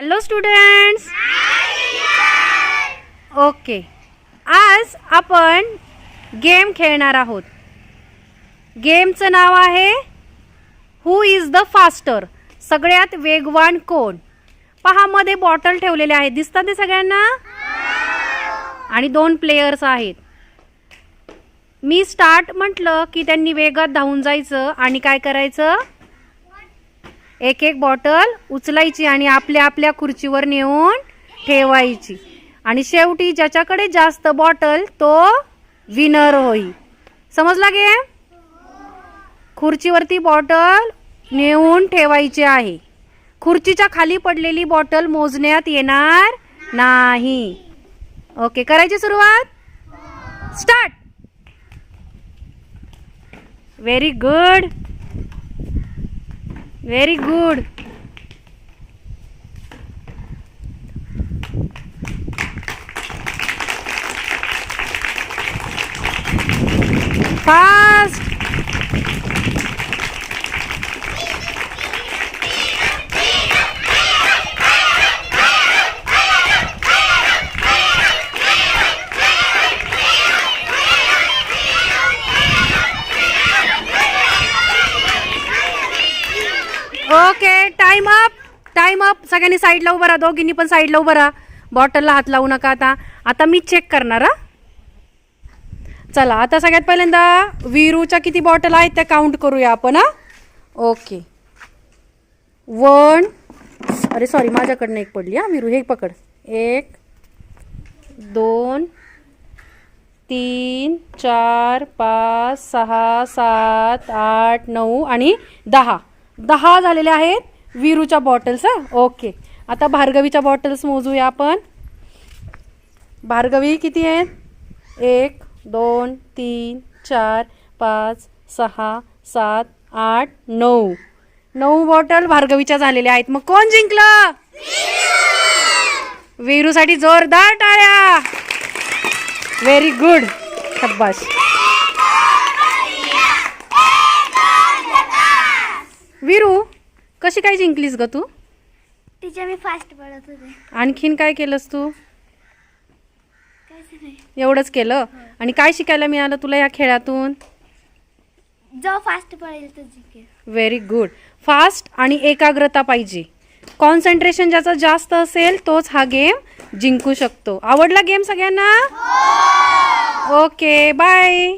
Hello students okay आज आपण game खेळणार आहोत. गेमचं नाव आहे हू इज द फास्टर सगळ्यात वेगवान कोण? पहा मध्ये बॉटल ठेवलेले आहेत. दिसतात ते सगळ्यांना? आणि दोन प्लेयर्स आहेत. मी स्टार्ट म्हटलं की त्यांनी वेगात धावून जायचं आणि काय करायचं? एक एक बॉटल उचलायची आणि आपल्या आपल्या खुर्चीवर नेऊन ठेवायची. आणि शेवटी ज्याच्याकडे जास्त बॉटल तो विनर होईल. समजला गे खुर्चीवरती बॉटल नेऊन ठेवायची आहे. खुर्चीच्या खाली पडलेली बॉटल मोजण्यात येणार नाही. ओके करायची सुरुवात? Start! Very good very good fast okay time up time up सगळ्यांनी साईडला उभं राहा दोघींनी पण साईडला उभं राहा. बॉटलला हात लावू नका आता. आता मी चेक करणार हा? चला आता सगळ्यात पहिल्यांदा विरूच्या किती बॉटल आहेत त्या काउंट करूया आपण हा? ओके. वन अरे सॉरी माझ्याकडनं एक पडली हा? विरू हे पकड. एक दोन तीन चार पाच सहा सात आठ नऊ आणि दहा. दहा झालेले आहेत. विरूच्या बॉटल्स हां? ओके आता भार्गवीच्या बॉटल्स मोजूया आपण. भार्गवी किती आहेत? एक दोन तीन चार पाच सहा सात आठ नऊ. नऊ बॉटल भार्गवीच्या झालेल्या आहेत. मग कोण जिंकलं? वीरूसाठी जोरदार टाळ्या. व्हेरी गुड शब्बाश वीरू कशी काय जिंकलीस ग तू? टीचर मी फास्ट पडत होते. आणखीन काय केलंस तू? काहीच नाही. एवढंच केलं? आणि काय शिकायला मिळालं तुला या खेळातून? जो फास्ट पडेल तो जिंकेल. व्हेरी गुड फास्ट आणि एकाग्रता पाहिजे. कॉन्सन्ट्रेशन ज्याचं जास्त असेल तोच हा गेम जिंकू शकतो. आवडला गेम सगळ्यांना? Okay bye